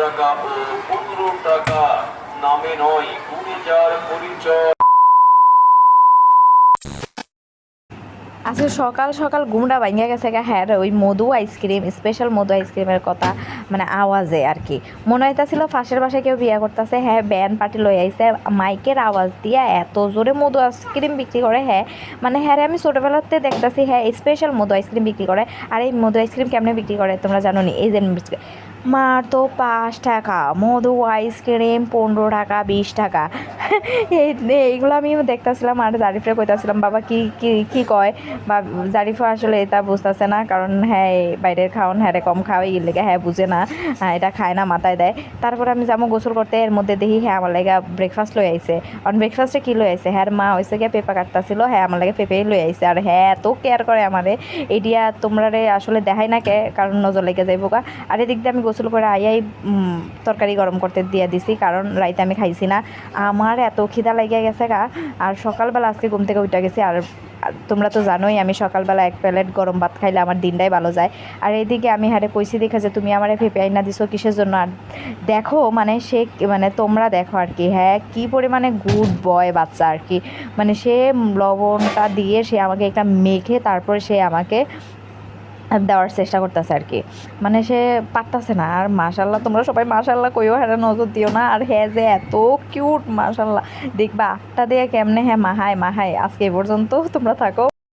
টাকা, ও পনেরো টাকা নামে নয় যার পরিচয়। আজকে সকাল সকাল ঘুমটা ভাঙিয়া গেছে হ্যাঁ ওই মধু আইসক্রিম স্পেশাল মধু আইসক্রিমের কথা মানে আওয়াজে আর কি। মনে হইতাছিল ফাঁসের বাসায় কেউ বিয়ে করতেছে হ্যাঁ ব্যান পার্টি লই আইসে মাইকের আওয়াজ দিয়া এত জোরে মধু আইসক্রিম বিক্রি করে হ্যাঁ মানে হ্যাঁ আমি ছোটোবেলাতে দেখতাছি হ্যাঁ স্পেশাল মধু আইসক্রিম বিক্রি করে, আর এই মধু আইসক্রিম কেমনে বিক্রি করে তোমরা জানো নি এই যে তো পাঁচ টাকা মধু আইসক্রিম পনেরো টাকা বিশ টাকা। এইগুলো আমি দেখতেছিলাম আর জারিফরে কইতাছিলাম বাবা কি কি কয়? বা জারিফা আসলে এটা বুঝতেছে না কারণ হ্যাঁ বাইরের খাওয়ান হ্যাঁ কম খাওয়াই গেলে হ্যাঁ বুঝে না হ্যাঁ, এটা খায় না মাথায় দেয়। তারপরে আমি যাব গোসল করতে এর মধ্যে দেখি হ্যাঁ আমার লাগে ব্রেকফাস্ট লই আইছে। কারণ ব্রেকফাস্টে কি লই আইছে? হ্যাঁ মা হয়েছে গিয়ে পেঁপা কাটতাছিল হ্যাঁ আমার লাগে পেঁপেই লই আইছে। আর হ্যাঁ এত কেয়ার করে আমারে এডিয়া তোমরা আসলে দেখাই না কে কারণ নজর লেগে যাইব গা। আর এদিক দিয়ে আমি গোসল করে আইয়াই তরকারি গরম করতে দিয়ে দিছি, কারণ রাইতে আমি খাইছি না। আমার এত খিদা লেগে গেছে গা, আর সকালবেলা আজকে ঘুম থেকে উঠে গেছি, আর তোমরা তো জানোই, আমি সকালবেলা এক প্লেট গরম ভাত খাইলে আমার দিনটাই ভালো যায়। আর এইদিকে আমি হারে কইছি দেখা যে তুমি আমার ভেপে আইনা দিছো কিসের জন্য? আর দেখো মানে সে মানে তোমরা দেখো আর কি হ্যাঁ কি পরিমাণে গুড বয় বাচ্চা আর কি। মানে সে লবণটা দিয়ে সে আমাকে একটা মেখে তারপরে সে আমাকে দেওয়ার চেষ্টা করতেছে আর কি। মানে সে পারতাছে না। আর মাশাল্লাহ তোমরা সবাই মাশাল্লাহ কইও হ্যাঁ নজর দিও না। আর হ্যাঁ যে এত কিউট মাশাল্লাহ দেখবা আটটা দিয়ে কেমনে হ্যাঁ মাহায় মাহায়। আজকে এ পর্যন্ত তোমরা থাকো।